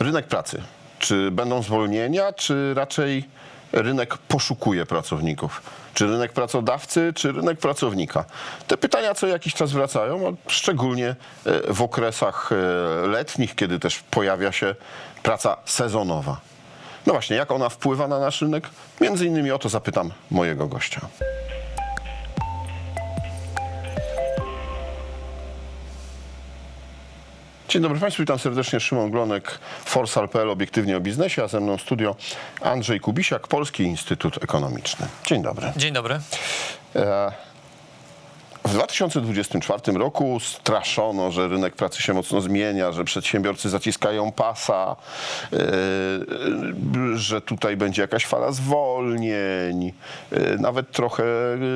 Rynek pracy. Czy będą zwolnienia, czy raczej rynek poszukuje pracowników? Czy rynek pracodawcy, czy rynek pracownika? Te pytania co jakiś czas wracają, szczególnie e, w okresach e, letnich, kiedy też pojawia się praca sezonowa. No właśnie, jak ona wpływa na nasz rynek? Między innymi o to zapytam mojego gościa. Dzień dobry Państwu, witam serdecznie. Szymon Glonek, Forsal.pl, obiektywnie o biznesie, a ze mną studio Andrzej Kubisiak, Polski Instytut Ekonomiczny. Dzień dobry. Dzień dobry. E, W 2024 roku straszono, że rynek pracy się mocno zmienia, że przedsiębiorcy zaciskają pasa, e, że tutaj będzie jakaś fala zwolnień, e, nawet trochę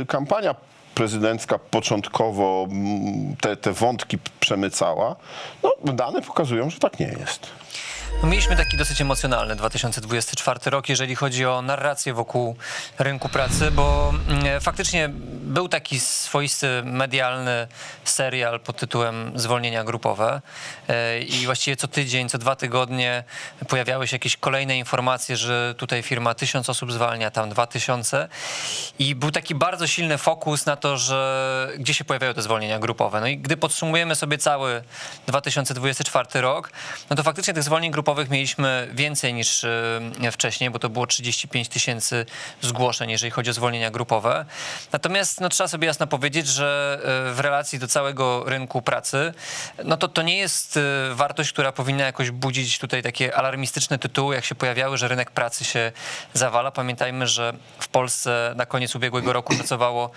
kampania prezydencka początkowo te, te wątki przemycała. No, dane pokazują, że tak nie jest. Mieliśmy taki dosyć emocjonalny 2024 rok, jeżeli chodzi o narrację wokół rynku pracy, bo mm, faktycznie był taki swoisty medialny serial pod tytułem Zwolnienia grupowe E, i właściwie co tydzień, co dwa tygodnie pojawiały się jakieś kolejne informacje, że tutaj firma tysiąc osób zwalnia, tam dwa tysiące i był taki bardzo silny fokus na to, że gdzie się pojawiają te zwolnienia grupowe. No i gdy podsumujemy sobie cały 2024 rok, no to faktycznie tych zwolnień grupowych mieliśmy więcej niż e, wcześniej, bo to było 35 tysięcy zgłoszeń, jeżeli chodzi o zwolnienia grupowe. Natomiast no, trzeba sobie jasno powiedzieć, że e, w relacji do całego rynku pracy, no to to nie jest e, wartość, która powinna jakoś budzić tutaj takie alarmistyczne tytuły, jak się pojawiały, że rynek pracy się zawala. Pamiętajmy, że w Polsce na koniec ubiegłego roku pracowało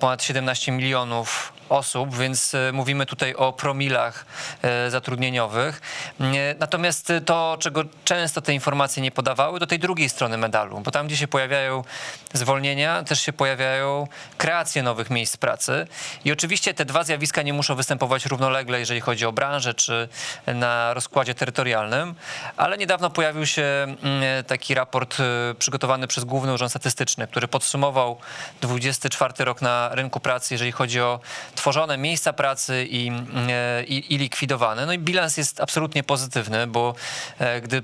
ponad 17 milionów osób, więc e, mówimy tutaj o promilach e, zatrudnieniowych. Nie, Natomiast e, to, czego często te informacje nie podawały, do tej drugiej strony medalu, bo tam, gdzie się pojawiają zwolnienia, też się pojawiają kreacje nowych miejsc pracy. I oczywiście te dwa zjawiska nie muszą występować równolegle, jeżeli chodzi o branżę czy na rozkładzie terytorialnym, ale niedawno pojawił się mm, taki raport e, przygotowany przez Główny Urząd Statystyczny, który podsumował 24 rok na rynku pracy, jeżeli chodzi o tworzone miejsca pracy i, e, i, i likwidowane. No i bilans jest absolutnie pozytywny, bo e, gdy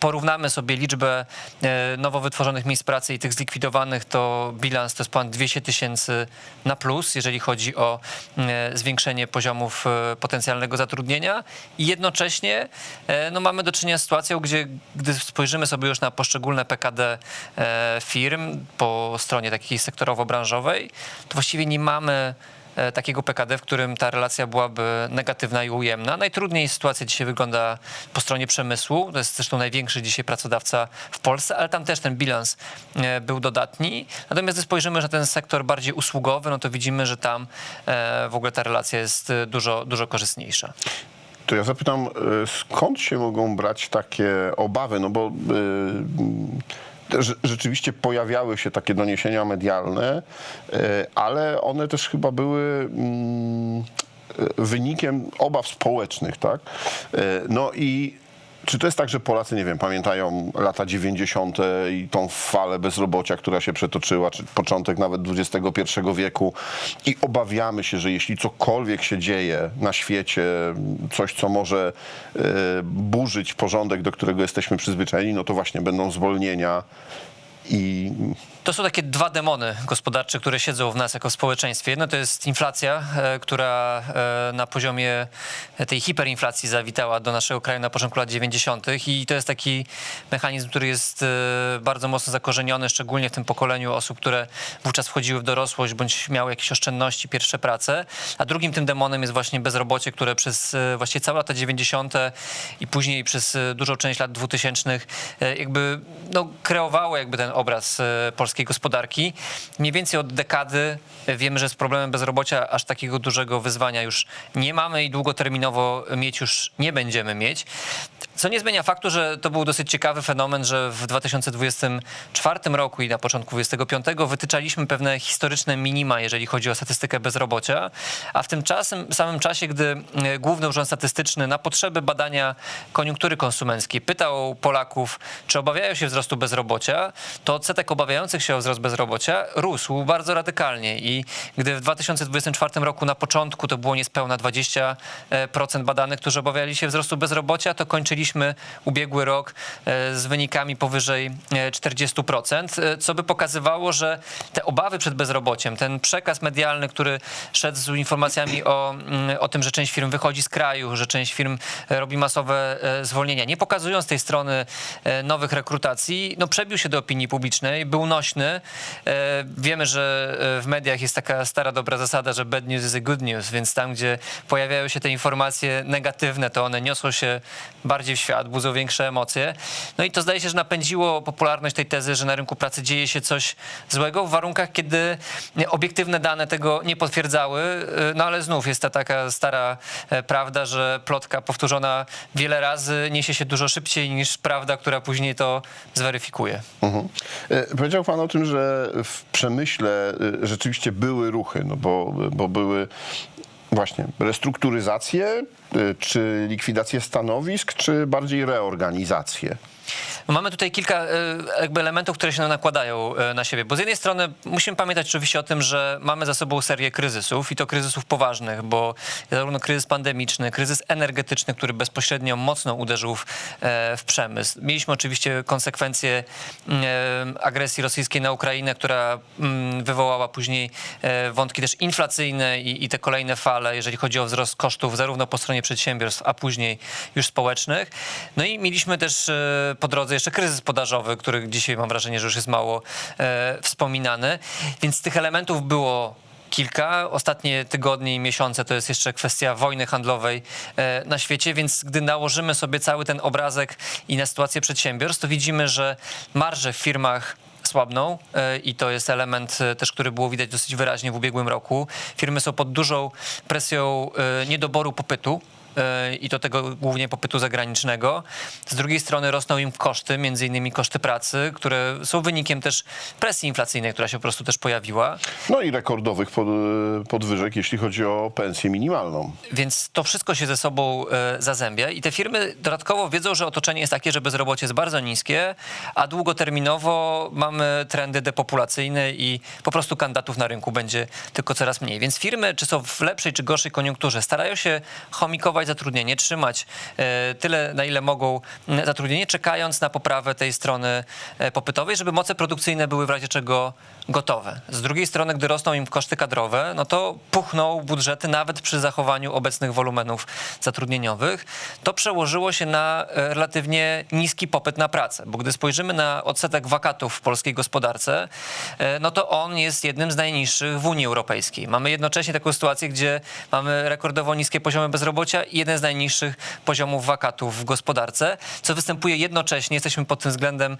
porównamy sobie liczbę e, nowo wytworzonych miejsc pracy i tych zlikwidowanych, to bilans to jest ponad 200 tysięcy na plus, jeżeli chodzi o e, zwiększenie poziomów potencjalnego zatrudnienia i jednocześnie no, mamy do czynienia z sytuacją, gdzie gdy spojrzymy sobie już na poszczególne PKD firm po stronie takiej sektorowo-branżowej, to właściwie nie mamy takiego PKD, w którym ta relacja byłaby negatywna i ujemna. Najtrudniej sytuacja dzisiaj wygląda po stronie przemysłu. To jest zresztą największy dzisiaj pracodawca w Polsce, ale tam też ten bilans e, był dodatni. Natomiast gdy spojrzymy na ten sektor bardziej usługowy, no to widzimy, że tam e, w ogóle ta relacja jest e, dużo, dużo korzystniejsza. To ja zapytam, skąd się mogą brać takie obawy? No bo y, rze- rzeczywiście pojawiały się takie doniesienia medialne, y, ale one też chyba były mm, y, wynikiem obaw społecznych, tak? Y, No i czy to jest tak, że Polacy, nie wiem, pamiętają lata 90. i tą falę bezrobocia, która się przetoczyła, czy początek nawet XXI wieku i obawiamy się, że jeśli cokolwiek się dzieje na świecie, coś, co może e, burzyć porządek, do którego jesteśmy przyzwyczajeni, no to właśnie będą zwolnienia i To są takie dwa demony gospodarcze, które siedzą w nas jako społeczeństwie. Jedno to jest inflacja, e, która e, na poziomie tej hiperinflacji zawitała do naszego kraju na początku lat 90. i to jest taki mechanizm, który jest e, bardzo mocno zakorzeniony, szczególnie w tym pokoleniu osób, które wówczas wchodziły w dorosłość bądź miały jakieś oszczędności, pierwsze prace. A drugim tym demonem jest właśnie bezrobocie, które przez właściwie całe lata 90. i później przez dużą część lat 2000 e, jakby no, kreowało jakby ten obraz e, polskiej gospodarki. Mniej więcej od dekady wiemy, że z problemem bezrobocia aż takiego dużego wyzwania już nie mamy i długoterminowo mieć już nie będziemy mieć. Co nie zmienia faktu, że to był dosyć ciekawy fenomen, że w 2024 roku i na początku 2025 wytyczaliśmy pewne historyczne minima, jeżeli chodzi o statystykę bezrobocia, a w tym czasem, samym czasie, gdy e, Główny Urząd Statystyczny na potrzeby badania koniunktury konsumenckiej pytał Polaków, czy obawiają się wzrostu bezrobocia, to odsetek obawiających się o wzrost bezrobocia rósł bardzo radykalnie i gdy w 2024 roku na początku to było niespełna 20% badanych, którzy obawiali się wzrostu bezrobocia, to kończyliśmy ubiegły rok e, z wynikami powyżej e, 40%, e, co by pokazywało, że te obawy przed bezrobociem, ten przekaz medialny, który szedł z informacjami o, mm, o tym, że część firm wychodzi z kraju, że część firm e, robi masowe e, zwolnienia, nie pokazując tej strony e, nowych rekrutacji, no przebił się do opinii publicznej, był nośny. E, Wiemy, że e, w mediach jest taka stara dobra zasada, że bad news is good news, więc tam, gdzie pojawiają się te informacje negatywne, to one niosą się bardziej w świat, budzą większe emocje. No i to zdaje się, że napędziło popularność tej tezy, że na rynku pracy dzieje się coś złego w warunkach, kiedy obiektywne dane tego nie potwierdzały. E, No ale znów jest ta taka stara prawda, że plotka powtórzona wiele razy niesie się dużo szybciej niż prawda, która później to zweryfikuje. Mhm. Powiedział Pan o tym, że w przemyśle e, rzeczywiście były ruchy, no bo, bo były właśnie restrukturyzacje, e, czy likwidacje stanowisk, czy bardziej reorganizacje. Mamy tutaj kilka e, jakby elementów, które się nakładają e, na siebie, bo z jednej strony musimy pamiętać oczywiście o tym, że mamy za sobą serię kryzysów i to kryzysów poważnych, bo zarówno kryzys pandemiczny, kryzys energetyczny, który bezpośrednio mocno uderzył w, e, w przemysł. Mieliśmy oczywiście konsekwencje agresji rosyjskiej na Ukrainę, która wywołała później wątki też inflacyjne i, i te kolejne fale, jeżeli chodzi o wzrost kosztów zarówno po stronie przedsiębiorstw, a później już społecznych. No i mieliśmy też po drodze jeszcze kryzys podażowy, który dzisiaj mam wrażenie, że już jest mało e, wspominany. Więc tych elementów było kilka. Ostatnie tygodnie i miesiące to jest jeszcze kwestia wojny handlowej e, na świecie, więc gdy nałożymy sobie cały ten obrazek i na sytuację przedsiębiorstw, to widzimy, że marże w firmach słabną e, i to jest element też, który było widać dosyć wyraźnie w ubiegłym roku. Firmy są pod dużą presją niedoboru popytu i do tego głównie popytu zagranicznego. Z drugiej strony rosną im koszty, między innymi koszty pracy, które są wynikiem też presji inflacyjnej, która się po prostu też pojawiła. No i rekordowych pod, podwyżek, jeśli chodzi o pensję minimalną. Więc to wszystko się ze sobą e, zazębia i te firmy dodatkowo wiedzą, że otoczenie jest takie, że bezrobocie jest bardzo niskie, a długoterminowo mamy trendy depopulacyjne i po prostu kandydatów na rynku będzie tylko coraz mniej. Więc firmy, czy są w lepszej, czy gorszej koniunkturze, starają się chomikować zatrudnienie, trzymać e, tyle, na ile mogą zatrudnienie, czekając na poprawę tej strony e, popytowej, żeby moce produkcyjne były w razie czego gotowe. Z drugiej strony, gdy rosną im koszty kadrowe, no to puchną budżety nawet przy zachowaniu obecnych wolumenów zatrudnieniowych. To przełożyło się na e, relatywnie niski popyt na pracę, bo gdy spojrzymy na odsetek wakatów w polskiej gospodarce, no to on jest jednym z najniższych w Unii Europejskiej. Mamy jednocześnie taką sytuację, gdzie mamy rekordowo niskie poziomy bezrobocia i jeden z najniższych poziomów wakatów w gospodarce, co występuje jednocześnie. Jesteśmy pod tym względem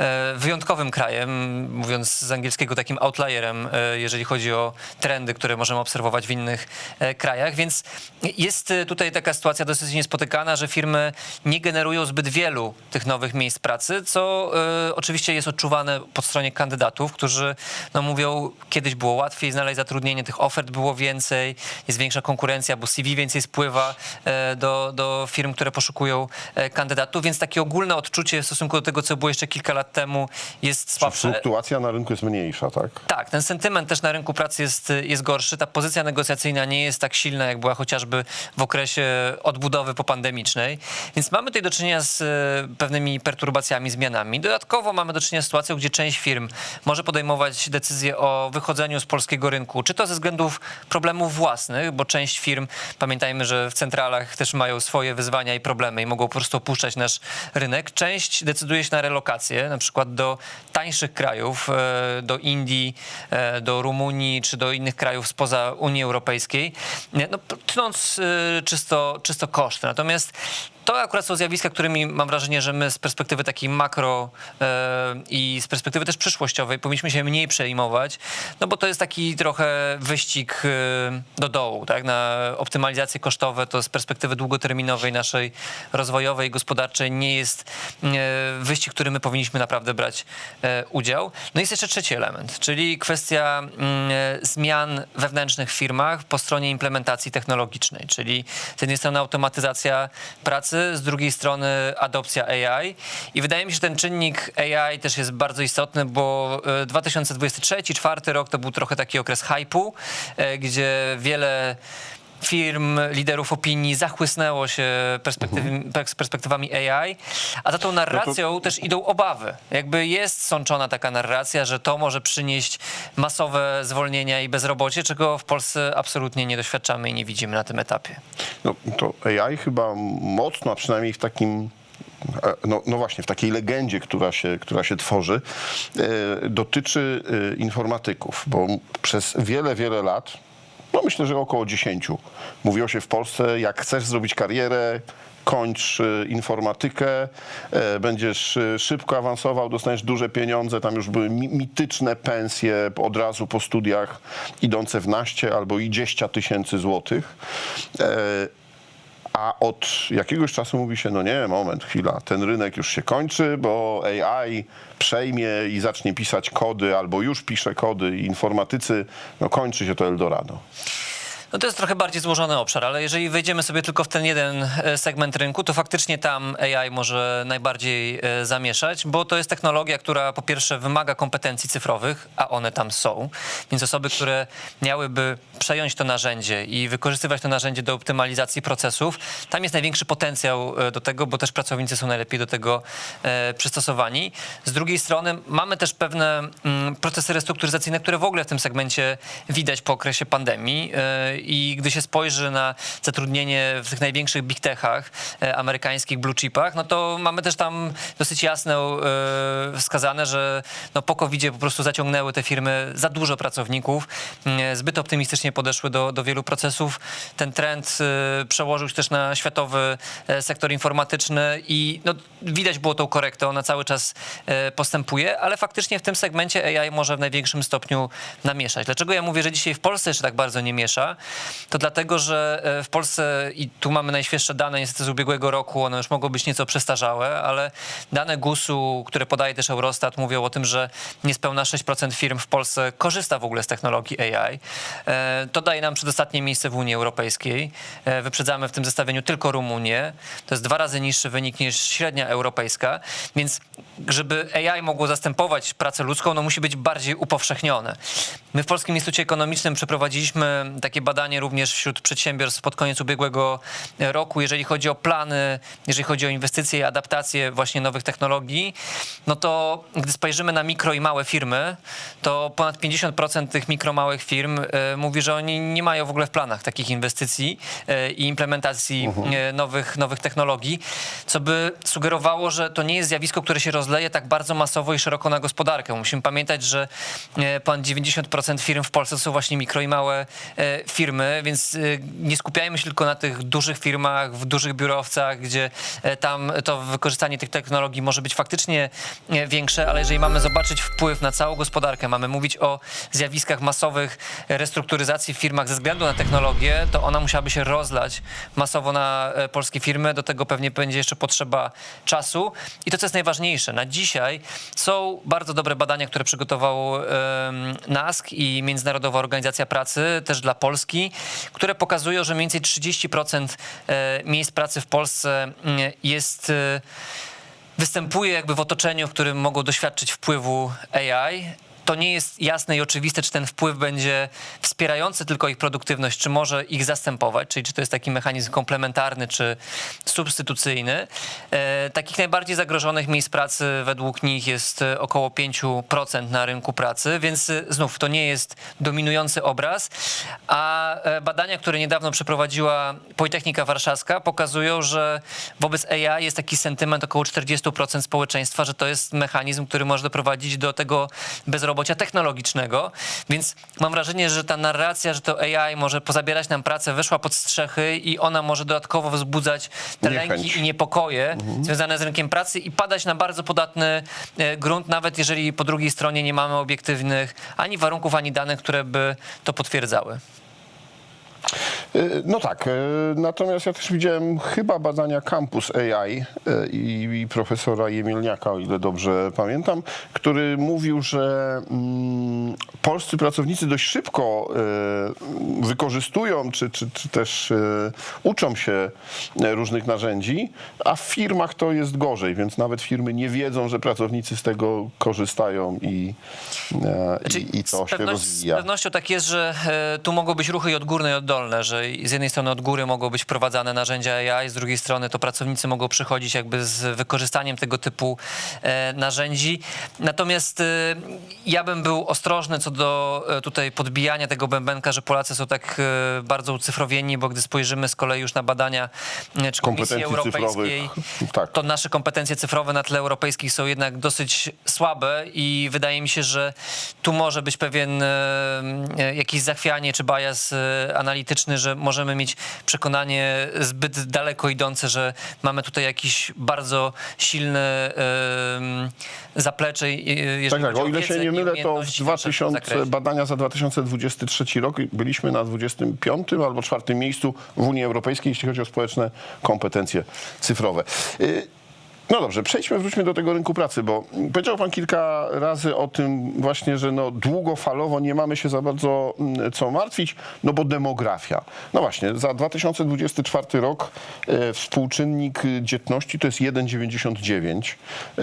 e, wyjątkowym krajem, mówiąc z angielskiego takim outlierem, e, jeżeli chodzi o trendy, które możemy obserwować w innych e, krajach, więc jest tutaj taka sytuacja dosyć niespotykana, że firmy nie generują zbyt wielu tych nowych miejsc pracy, co oczywiście jest odczuwane po stronie kandydatów, którzy no, mówią, kiedyś było łatwiej znaleźć zatrudnienie, tych ofert było więcej, jest większa konkurencja, bo CV więcej spływa do, do firm, które poszukują e, kandydatów, więc takie ogólne odczucie w stosunku do tego, co było jeszcze kilka lat temu, jest słabsze. Fluktuacja na rynku jest mniejsza, tak? Tak, ten sentyment też na rynku pracy jest, jest gorszy. Ta pozycja negocjacyjna nie jest tak silna, jak była chociażby w okresie odbudowy popandemicznej. Więc mamy tutaj do czynienia z e, pewnymi perturbacjami, zmianami. Dodatkowo mamy do czynienia z sytuacją, gdzie część firm może podejmować decyzję o wychodzeniu z polskiego rynku, czy to ze względów problemów własnych, bo część firm, pamiętajmy, że w centralach też mają swoje wyzwania i problemy i mogą po prostu opuszczać nasz rynek. Część decyduje się na relokację, na przykład do tańszych krajów, e, do Indii, e, do Rumunii czy do innych krajów spoza Unii Europejskiej, no, tnąc e, czysto, czysto koszty. Natomiast to akurat są zjawiska, którymi mam wrażenie, że my z perspektywy takiej makro e, i z perspektywy też przyszłościowej powinniśmy się mniej przejmować, no bo to jest taki trochę wyścig e, do dołu, tak? Na optymalizacje kosztowe to z perspektywy długoterminowej naszej rozwojowej, gospodarczej nie jest e, wyścig, w którym my powinniśmy naprawdę brać e, udział. No jest jeszcze trzeci element, czyli kwestia e, zmian wewnętrznych w firmach po stronie implementacji technologicznej, czyli z jednej strony automatyzacja pracy, pracy, z drugiej strony adopcja AI. I wydaje mi się, że ten czynnik AI też jest bardzo istotny, bo e, 2023-2024 rok to był trochę taki okres hypu, e, gdzie wiele firm, liderów opinii zachłysnęło się perspektyw- pers- perspektywami AI, a za tą narracją też idą obawy. Jakby jest sączona taka narracja, że to może przynieść masowe zwolnienia i bezrobocie, czego w Polsce absolutnie nie doświadczamy i nie widzimy na tym etapie. No, to AI chyba mocno, a przynajmniej w takim. e, No, no właśnie, w takiej legendzie, która się, która się tworzy, e, dotyczy e, informatyków, bo przez wiele, wiele lat, no myślę, że około 10, mówiło się w Polsce, jak chcesz zrobić karierę, kończ e, informatykę, e, będziesz e, szybko awansował, dostaniesz duże pieniądze, tam już były mi- mityczne pensje od razu po studiach idące w naście albo i 10 tysięcy złotych. A od jakiegoś czasu mówi się, no nie, moment, chwila, ten rynek już się kończy, bo AI przejmie i zacznie pisać kody, albo już pisze kody i informatycy, no kończy się to Eldorado. No to jest trochę bardziej złożony obszar, ale jeżeli wejdziemy sobie tylko w ten jeden e, segment rynku, to faktycznie tam AI może najbardziej e, zamieszać, bo to jest technologia, która po pierwsze wymaga kompetencji cyfrowych, a one tam są. Więc osoby, które miałyby przejąć to narzędzie i wykorzystywać to narzędzie do optymalizacji procesów, tam jest największy potencjał e, do tego, bo też pracownicy są najlepiej do tego przystosowani. Z drugiej strony mamy też pewne mm, procesy restrukturyzacyjne, które w ogóle w tym segmencie widać po okresie pandemii i gdy się spojrzy na zatrudnienie w tych największych big techach, e, amerykańskich blue chipach, no to mamy też tam dosyć jasno e, wskazane, że no po covid po prostu zaciągnęły te firmy za dużo pracowników, mm, zbyt optymistycznie podeszły do, do wielu procesów. Ten trend e, przełożył się też na światowy e, sektor informatyczny i no, widać było tą korektę, ona cały czas e, postępuje, ale faktycznie w tym segmencie AI może w największym stopniu namieszać. Dlaczego ja mówię, że dzisiaj w Polsce jeszcze tak bardzo nie miesza? To dlatego, że e, w Polsce, i tu mamy najświeższe dane niestety z ubiegłego roku, one już mogą być nieco przestarzałe, ale dane GUS-u, które podaje też Eurostat, mówią o tym, że niespełna 6% firm w Polsce korzysta w ogóle z technologii AI. E, To daje nam przedostatnie miejsce w Unii Europejskiej. E, Wyprzedzamy w tym zestawieniu tylko Rumunię. To jest dwa razy niższy wynik niż średnia europejska, więc żeby AI mogło zastępować pracę ludzką, no musi być bardziej upowszechnione. My w Polskim Instytucie Ekonomicznym przeprowadziliśmy takie badanie również wśród przedsiębiorstw pod koniec ubiegłego roku, jeżeli chodzi o plany, jeżeli chodzi o inwestycje i adaptacje właśnie nowych technologii, no to gdy spojrzymy na mikro i małe firmy, to ponad 50% tych mikro, małych firm e, mówi, że oni nie mają w ogóle w planach takich inwestycji e, i implementacji e, nowych, nowych technologii, co by sugerowało, że to nie jest zjawisko, które się rozleje tak bardzo masowo i szeroko na gospodarkę. Musimy pamiętać, że ponad 90% firm w Polsce to są właśnie mikro i małe e, firmy, więc e, nie skupiajmy się tylko na tych dużych firmach, w dużych biurowcach, gdzie e, tam to wykorzystanie tych technologii może być faktycznie e, większe, ale jeżeli mamy zobaczyć wpływ na całą gospodarkę, mamy mówić o zjawiskach masowych restrukturyzacji w firmach ze względu na technologię, to ona musiałaby się rozlać masowo na e, polskie firmy. Do tego pewnie będzie jeszcze potrzeba czasu. I to, co jest najważniejsze, na dzisiaj są bardzo dobre badania, które przygotował NASK i Międzynarodowa Organizacja Pracy, też dla Polski, które pokazują, że mniej więcej 30% e, miejsc pracy w Polsce mm, jest e, występuje jakby w otoczeniu, w którym mogą doświadczyć wpływu AI. To nie jest jasne i oczywiste, czy ten wpływ będzie wspierający tylko ich produktywność, czy może ich zastępować, czyli czy to jest taki mechanizm komplementarny, czy substytucyjny. E, takich najbardziej zagrożonych miejsc pracy według nich jest e, około 5% na rynku pracy, więc e, znów to nie jest dominujący obraz, a badania, które niedawno przeprowadziła Politechnika Warszawska pokazują, że wobec AI jest taki sentyment około 40% społeczeństwa, że to jest mechanizm, który może doprowadzić do tego bezrobocia technologicznego, więc mam wrażenie, że ta narracja, że to AI może pozabierać nam pracę, weszła pod strzechy i ona może dodatkowo wzbudzać te Niechęć. lęki i niepokoje związane z rynkiem pracy i padać na bardzo podatny e, grunt, nawet jeżeli po drugiej stronie nie mamy obiektywnych ani warunków, ani danych, które by to potwierdzały. Y, No tak, y, natomiast ja też widziałem chyba badania Campus AI y, i, i profesora Jemielniaka, o ile dobrze pamiętam, który mówił, że mm, polscy pracownicy dość szybko wykorzystują, czy, czy, czy też uczą się różnych narzędzi, a w firmach to jest gorzej, więc nawet firmy nie wiedzą, że pracownicy z tego korzystają i, e, Znaczy, i, i to z, się rozwija. z pewnością tak jest, że tu mogą być ruchy i odgórne i oddolne, że z jednej strony od góry mogą być wprowadzane narzędzia AI, z drugiej strony to pracownicy mogą przychodzić jakby z wykorzystaniem tego typu e, narzędzi. Natomiast e, ja bym był ostrożny co do e, tutaj podbijania tego bębenka, że Polacy są tak bardzo ucyfrowieni, bo gdy spojrzymy z kolei już na badania czy Komisji Europejskiej, tak. to nasze kompetencje cyfrowe na tle europejskich są jednak dosyć słabe i wydaje mi się, że tu może być pewien jakiś zachwianie czy bias e, że możemy mieć przekonanie zbyt daleko idące, że mamy tutaj jakiś bardzo silne e, zaplecze, Tak, tak. O ile się nie mylę, to w umiejętności w naszym 2000, zakresie. badania za 2023 rok byliśmy na 25 albo 4 miejscu w Unii Europejskiej, jeśli chodzi o społeczne kompetencje cyfrowe. Y, No dobrze, przejdźmy, wróćmy do tego rynku pracy, bo powiedział Pan kilka razy o tym właśnie, że no długofalowo nie mamy się za bardzo mm, co martwić, no bo demografia. No właśnie, za 2024 rok e, współczynnik dzietności to jest 1,99 e,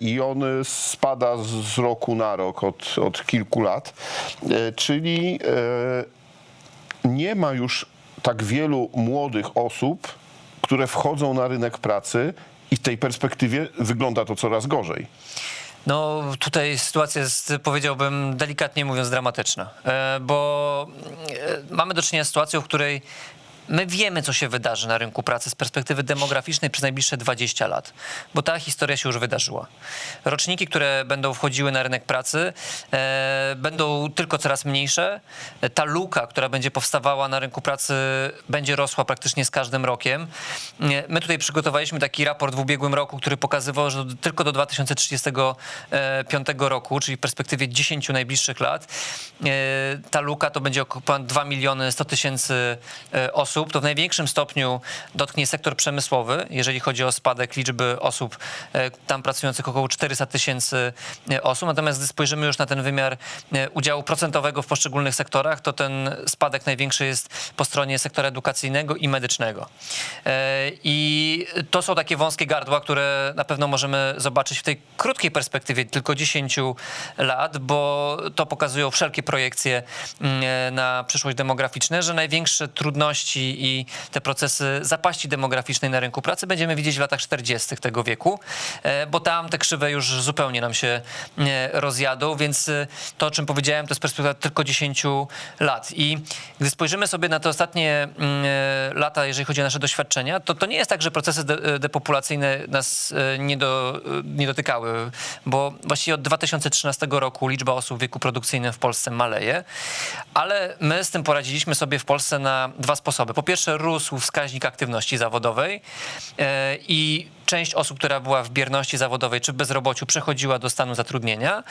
i on spada z, roku na rok od, od kilku lat, e, czyli nie ma już tak wielu młodych osób, które wchodzą na rynek pracy i w tej perspektywie wygląda to coraz gorzej. No tutaj sytuacja jest, powiedziałbym, delikatnie mówiąc, dramatyczna, E, bo e, mamy do czynienia z sytuacją, w której my wiemy, co się wydarzy na rynku pracy z perspektywy demograficznej przez najbliższe 20 lat, bo ta historia się już wydarzyła. Roczniki, które będą wchodziły na rynek pracy, e, będą tylko coraz mniejsze. E, Ta luka, która będzie powstawała na rynku pracy, będzie rosła praktycznie z każdym rokiem. Nie, My tutaj przygotowaliśmy taki raport w ubiegłym roku, który pokazywał, że tylko do 2035 roku, czyli w perspektywie 10 najbliższych lat, e, ta luka to będzie około ponad 2 miliony 100 tysięcy e, osób. To w największym stopniu dotknie sektor przemysłowy, jeżeli chodzi o spadek liczby osób e, tam pracujących około 400 tysięcy e, osób. Natomiast gdy spojrzymy już na ten wymiar e, udziału procentowego w poszczególnych sektorach, to ten spadek największy jest po stronie sektora edukacyjnego i medycznego. I to są takie wąskie gardła, które na pewno możemy zobaczyć w tej krótkiej perspektywie, tylko 10 lat, bo to pokazują wszelkie projekcje mm, na przyszłość demograficzne, że największe trudności i te procesy zapaści demograficznej na rynku pracy będziemy widzieć w latach 40. tego wieku, e, bo tam te krzywe już zupełnie nam się e, rozjadą, więc e, to, o czym powiedziałem, to jest perspektywa tylko 10 lat. I gdy spojrzymy sobie na te ostatnie mm, lata, jeżeli chodzi o nasze doświadczenia, to to nie jest tak, że procesy de- depopulacyjne nas nie, do, nie dotykały, bo właściwie od 2013 roku liczba osób w wieku produkcyjnym w Polsce maleje, ale my z tym poradziliśmy sobie w Polsce na dwa sposoby. Po pierwsze, rósł wskaźnik aktywności zawodowej e, i część osób, która była w bierności zawodowej czy bezrobociu, przechodziła do stanu zatrudnienia.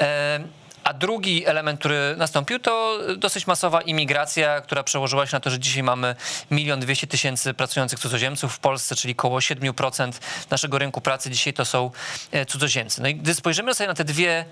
E, A drugi element, który nastąpił, to dosyć masowa imigracja, która przełożyła się na to, że dzisiaj mamy milion dwieście tysięcy pracujących cudzoziemców w Polsce, czyli około 7% naszego rynku pracy dzisiaj to są e, cudzoziemcy. No i gdy spojrzymy sobie na te dwie,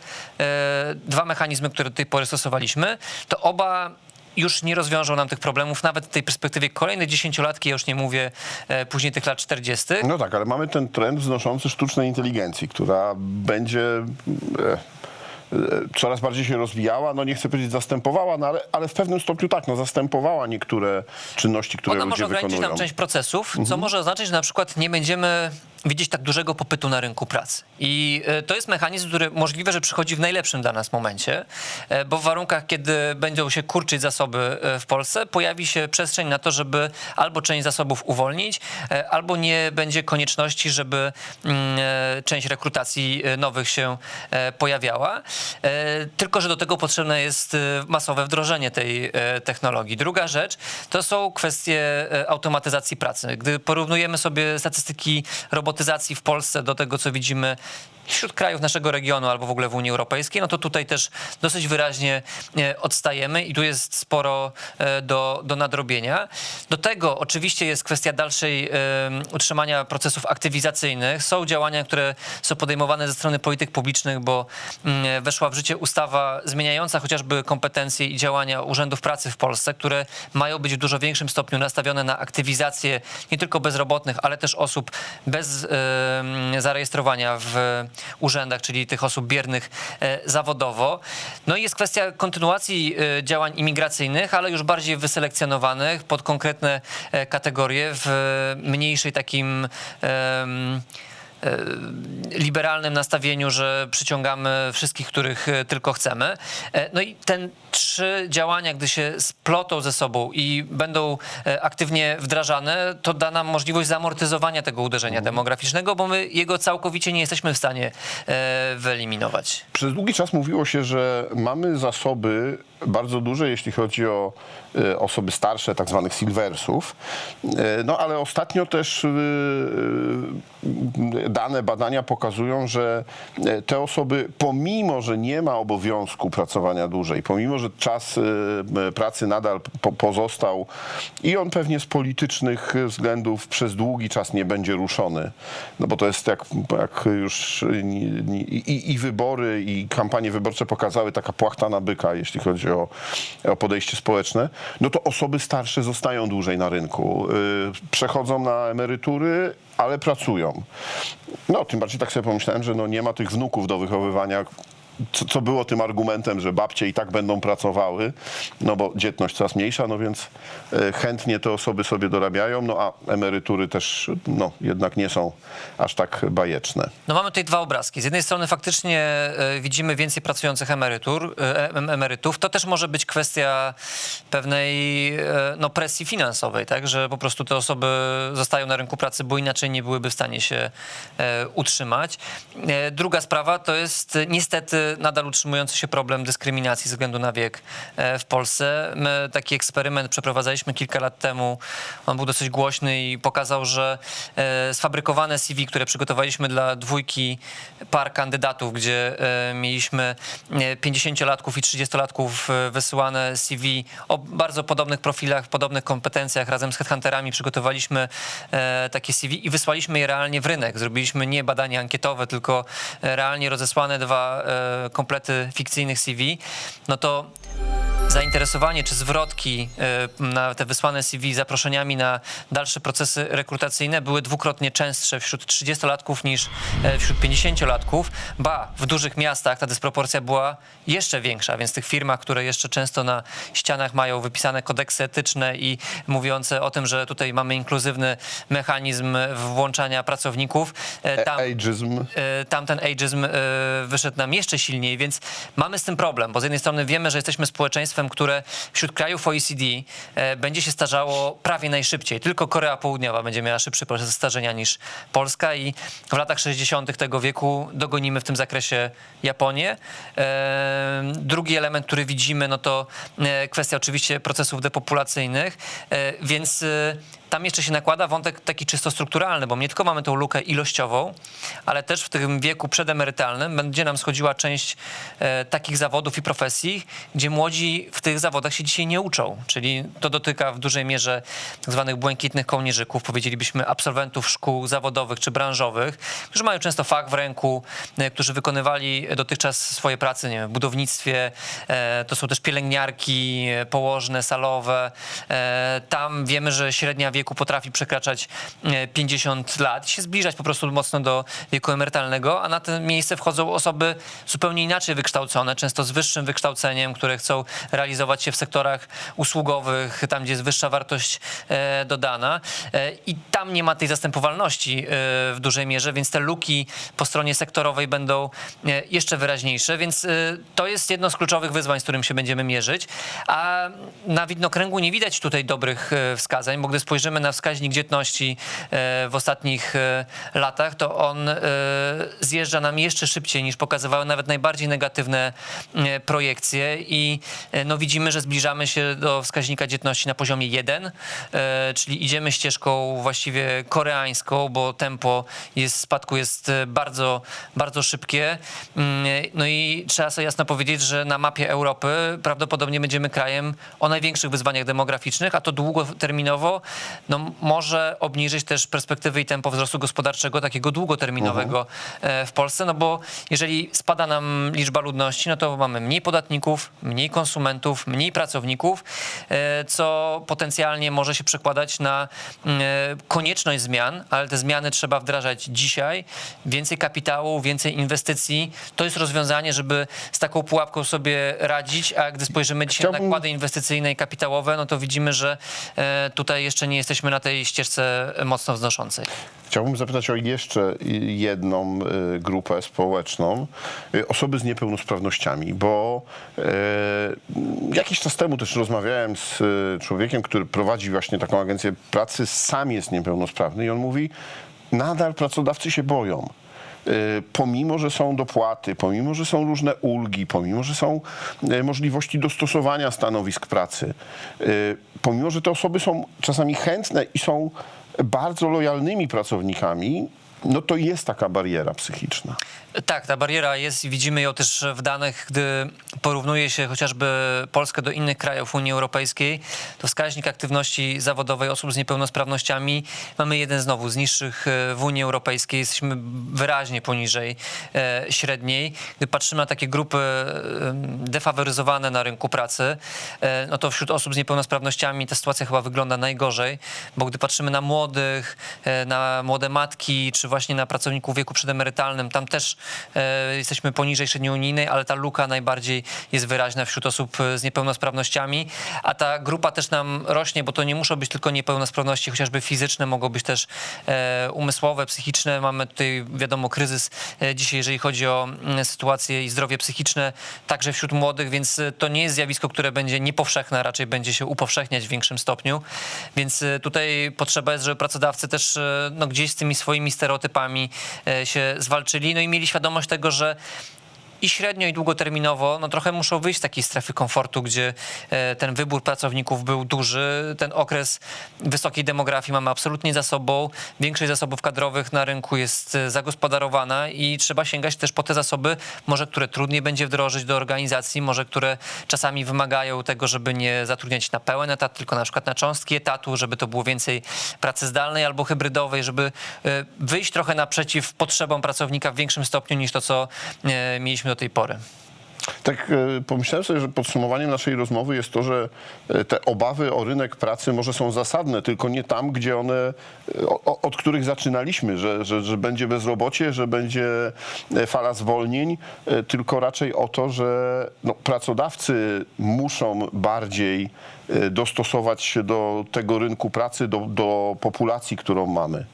dwa mechanizmy, które do tej pory stosowaliśmy, to oba już nie rozwiążą nam tych problemów, nawet w tej perspektywie kolejnej dziesięciolatki, ja już nie mówię e, później tych lat 40. No tak, ale mamy ten trend wznoszący sztucznej inteligencji, która będzie e, e, coraz bardziej się rozwijała, no nie chcę powiedzieć zastępowała, no ale, ale w pewnym stopniu tak, no zastępowała niektóre czynności, które Ona ludzie może ograniczyć wykonują. nam część procesów, Mhm. co może oznaczać, że na przykład nie będziemy widzieć tak dużego popytu na rynku pracy. I e, to jest mechanizm, który możliwe, że przychodzi w najlepszym dla nas momencie, e, bo w warunkach, kiedy będą się kurczyć zasoby e, w Polsce, pojawi się przestrzeń na to, żeby albo część zasobów uwolnić, albo nie będzie konieczności, żeby mm, część rekrutacji nowych się pojawiała. Tylko, że do tego potrzebne jest masowe wdrożenie tej technologii. Druga rzecz to są kwestie automatyzacji pracy. Gdy porównujemy sobie statystyki robotyzacji w Polsce do tego, co widzimy wśród krajów naszego regionu albo w ogóle w Unii Europejskiej, no to tutaj też dosyć wyraźnie e, odstajemy i tu jest sporo e, do, do nadrobienia. Do tego oczywiście jest kwestia dalszej e, utrzymania procesów aktywizacyjnych. Są działania, które są podejmowane ze strony polityk publicznych, bo mm, weszła w życie ustawa zmieniająca chociażby kompetencje i działania urzędów pracy w Polsce, które mają być w dużo większym stopniu nastawione na aktywizację nie tylko bezrobotnych, ale też osób bez zarejestrowania w urzędach, czyli tych osób biernych e, zawodowo. No i jest kwestia kontynuacji e, działań imigracyjnych, ale już bardziej wyselekcjonowanych pod konkretne e, kategorie w mniejszej takim e, liberalnym nastawieniu, że przyciągamy wszystkich, których e, tylko chcemy. E, No i ten trzy działania, gdy się splotą ze sobą i będą e, aktywnie wdrażane, to da nam możliwość zamortyzowania tego uderzenia demograficznego, bo my jego całkowicie nie jesteśmy w stanie e, wyeliminować. Przez długi czas mówiło się, że mamy zasoby bardzo duże, jeśli chodzi o e, osoby starsze, tak zwanych silversów. E, No ale ostatnio też e, dane, badania pokazują, że te osoby, pomimo, że nie ma obowiązku pracowania dłużej, pomimo, że czas pracy nadal po, pozostał i on pewnie z politycznych względów przez długi czas nie będzie ruszony, no bo to jest jak, jak już i, i, i wybory, i kampanie wyborcze pokazały taka płachta na byka, jeśli chodzi o, o podejście społeczne, no to osoby starsze zostają dłużej na rynku, y, przechodzą na emerytury, ale pracują. No, tym bardziej tak sobie pomyślałem, że no nie ma tych wnuków do wychowywania, co, co było tym argumentem, że babcie i tak będą pracowały, no bo dzietność coraz mniejsza, no więc e, chętnie te osoby sobie dorabiają, no a emerytury też no, jednak nie są aż tak bajeczne. No mamy tutaj dwa obrazki. Z jednej strony faktycznie e, widzimy więcej pracujących emerytur, e, em- emerytów. To też może być kwestia pewnej no, presji finansowej, tak? że po prostu te osoby zostają na rynku pracy, bo inaczej nie byłyby w stanie się utrzymać. Druga sprawa to jest e, nadal utrzymujący się problem dyskryminacji ze względu na wiek e, w Polsce. My taki eksperyment przeprowadzaliśmy kilka lat temu. On był dosyć głośny i pokazał, że e, sfabrykowane CV, które przygotowaliśmy dla dwójki par kandydatów, gdzie e, mieliśmy e, 50-latków i 30-latków e, wysyłane CV o bardzo podobnych profilach, podobnych kompetencjach. Razem z headhunterami przygotowaliśmy takie CV i wysłaliśmy je realnie w rynek. Zrobiliśmy nie badanie ankietowe, tylko realnie rozesłane dwa komplety fikcyjnych CV. No to zainteresowanie czy zwrotki e, na te wysłane CV zaproszeniami na dalsze procesy rekrutacyjne były dwukrotnie częstsze wśród 30-latków niż e, wśród 50-latków. Ba, w dużych miastach ta dysproporcja była jeszcze większa, więc w tych firmach, które jeszcze często na ścianach mają wypisane kodeksy etyczne i mówiące o tym, że tutaj mamy inkluzywny mechanizm włączania pracowników, e, tam Ageism. e, tamten ageism wyszedł nam jeszcze silniej, więc mamy z tym problem, bo z jednej strony wiemy, że jesteśmy społeczeństwem, które wśród krajów OECD e, będzie się starzało prawie najszybciej. Tylko Korea Południowa będzie miała szybszy proces starzenia niż Polska i w latach 60. tego wieku dogonimy w tym zakresie Japonię. E, Drugi element, który widzimy, no to e, kwestia oczywiście procesów depopulacyjnych, więc tam jeszcze się nakłada wątek taki czysto strukturalny, bo nie tylko mamy tą lukę ilościową, ale też w tym wieku przedemerytalnym będzie nam schodziła część e, takich zawodów i profesji, gdzie młodzi w tych zawodach się dzisiaj nie uczą. Czyli to dotyka w dużej mierze tak zwanych błękitnych kołnierzyków, powiedzielibyśmy absolwentów szkół zawodowych czy branżowych, którzy mają często fach w ręku, e, którzy wykonywali dotychczas swoje prace nie wiem, w budownictwie, e, to są też pielęgniarki, e, położne, salowe. E, Tam wiemy, że średnia wieku potrafi przekraczać e, 50 lat i się zbliżać po prostu mocno do wieku emerytalnego, a na to miejsce wchodzą osoby zupełnie inaczej wykształcone, często z wyższym wykształceniem, które chcą realizować się w sektorach usługowych, tam gdzie jest wyższa wartość e, dodana. E, i tam nie ma tej zastępowalności e, w dużej mierze, więc te luki po stronie sektorowej będą e, jeszcze wyraźniejsze, więc e, to jest jedno z kluczowych wyzwań, z którym się będziemy mierzyć, a na widnokręgu nie widać tutaj dobrych e, wskazań, bo gdy spojrzymy spojrzymy na wskaźnik dzietności e, w ostatnich e, latach, to on e, zjeżdża nam jeszcze szybciej niż pokazywały nawet najbardziej negatywne projekcje i no, widzimy, że zbliżamy się do wskaźnika dzietności na poziomie 1, e, czyli idziemy ścieżką właściwie koreańską, bo tempo jest, spadku jest bardzo, bardzo szybkie. Mm, No i trzeba sobie jasno powiedzieć, że na mapie Europy prawdopodobnie będziemy krajem o największych wyzwaniach demograficznych, a to długoterminowo no, może obniżyć też perspektywy i tempo wzrostu gospodarczego takiego długoterminowego e, w Polsce, no bo jeżeli spada nam liczba ludności, no to mamy mniej podatników, mniej konsumentów, mniej pracowników, e, co potencjalnie może się przekładać na e, konieczność zmian, ale te zmiany trzeba wdrażać dzisiaj. Więcej kapitału, więcej inwestycji. To jest rozwiązanie, żeby z taką pułapką sobie radzić, a gdy spojrzymy dzisiaj na Chciałbym- nakłady inwestycyjne i kapitałowe, no to widzimy, że tutaj jeszcze nie jesteśmy na tej ścieżce mocno wznoszącej. Chciałbym zapytać o jeszcze jedną y, grupę społeczną, y, osoby z niepełnosprawnościami, bo y, jakiś czas temu też rozmawiałem z człowiekiem, który prowadzi właśnie taką agencję pracy, sam jest niepełnosprawny i on mówi, nadal pracodawcy się boją. Y, Pomimo, że są dopłaty, pomimo, że są różne ulgi, pomimo, że są y, możliwości dostosowania stanowisk pracy, y, pomimo, że te osoby są czasami chętne i są bardzo lojalnymi pracownikami, no to jest taka bariera psychiczna. Tak, ta bariera jest i widzimy ją też w danych, gdy porównuje się chociażby Polskę do innych krajów Unii Europejskiej, to wskaźnik aktywności zawodowej osób z niepełnosprawnościami mamy jeden znowu z niższych e, w Unii Europejskiej. Jesteśmy wyraźnie poniżej e, średniej. Gdy patrzymy na takie grupy e, defaworyzowane na rynku pracy, no to wśród osób z niepełnosprawnościami ta sytuacja chyba wygląda najgorzej, bo gdy patrzymy na młodych, na młode matki, czy właśnie na pracowników wieku przedemerytalnym, tam też e, jesteśmy poniżej średniej unijnej, ale ta luka najbardziej jest wyraźna wśród osób e, z niepełnosprawnościami, a ta grupa też nam rośnie, bo to nie muszą być tylko niepełnosprawności chociażby fizyczne, mogą być też e, umysłowe, psychiczne. Mamy tutaj, wiadomo, kryzys dzisiaj, jeżeli chodzi o mm, sytuację i zdrowie psychiczne, także wśród młodych, więc to nie jest zjawisko, które będzie niepowszechne, raczej będzie się upowszechniać w większym stopniu. Więc tutaj potrzeba jest, żeby pracodawcy też no, gdzieś z tymi swoimi stereotypami e, się zwalczyli, no i mieli świadomość tego, że i średnio, i długoterminowo, no trochę muszą wyjść z takiej strefy komfortu, gdzie e, ten wybór pracowników był duży. Ten okres wysokiej demografii mamy absolutnie za sobą. Większość zasobów kadrowych na rynku jest e, zagospodarowana i trzeba sięgać też po te zasoby, może które trudniej będzie wdrożyć do organizacji, może które czasami wymagają tego, żeby nie zatrudniać na pełen etat, tylko na przykład na cząstki etatu, żeby to było więcej pracy zdalnej albo hybrydowej, żeby e, wyjść trochę naprzeciw potrzebom pracownika w większym stopniu niż to, co e, mieliśmy do tej pory. Tak e, pomyślałem sobie, że podsumowaniem naszej rozmowy jest to, że e, te obawy o rynek pracy może są zasadne, tylko nie tam, gdzie one, e, od których zaczynaliśmy, że, że, że będzie bezrobocie, że będzie fala zwolnień, tylko raczej o to, że no, pracodawcy muszą bardziej dostosować się do tego rynku pracy, do, do populacji, którą mamy.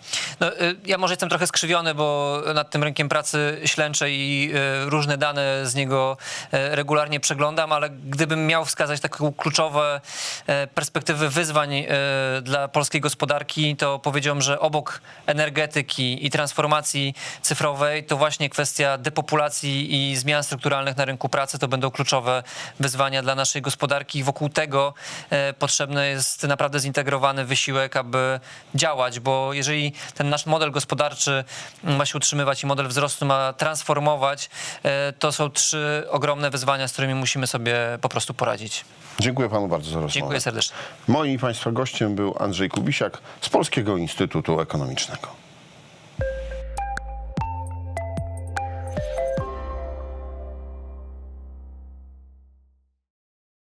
No, y, ja może jestem trochę skrzywiony, bo nad tym rynkiem pracy ślęczę i y, różne dane z niego y, regularnie przeglądam, ale gdybym miał wskazać takie kluczowe y, perspektywy wyzwań y, dla polskiej gospodarki, to powiedziałbym, że obok energetyki i transformacji cyfrowej, to właśnie kwestia depopulacji i zmian strukturalnych na rynku pracy to będą kluczowe wyzwania dla naszej gospodarki i wokół tego potrzebny jest naprawdę zintegrowany wysiłek, aby działać, bo jeżeli ten nasz model gospodarczy ma się utrzymywać i model wzrostu ma transformować, e, to są trzy ogromne wyzwania, z którymi musimy sobie po prostu poradzić. Dziękuję panu bardzo za rozmowę. Dziękuję serdecznie. Moim i państwa gościem był Andrzej Kubisiak z Polskiego Instytutu Ekonomicznego.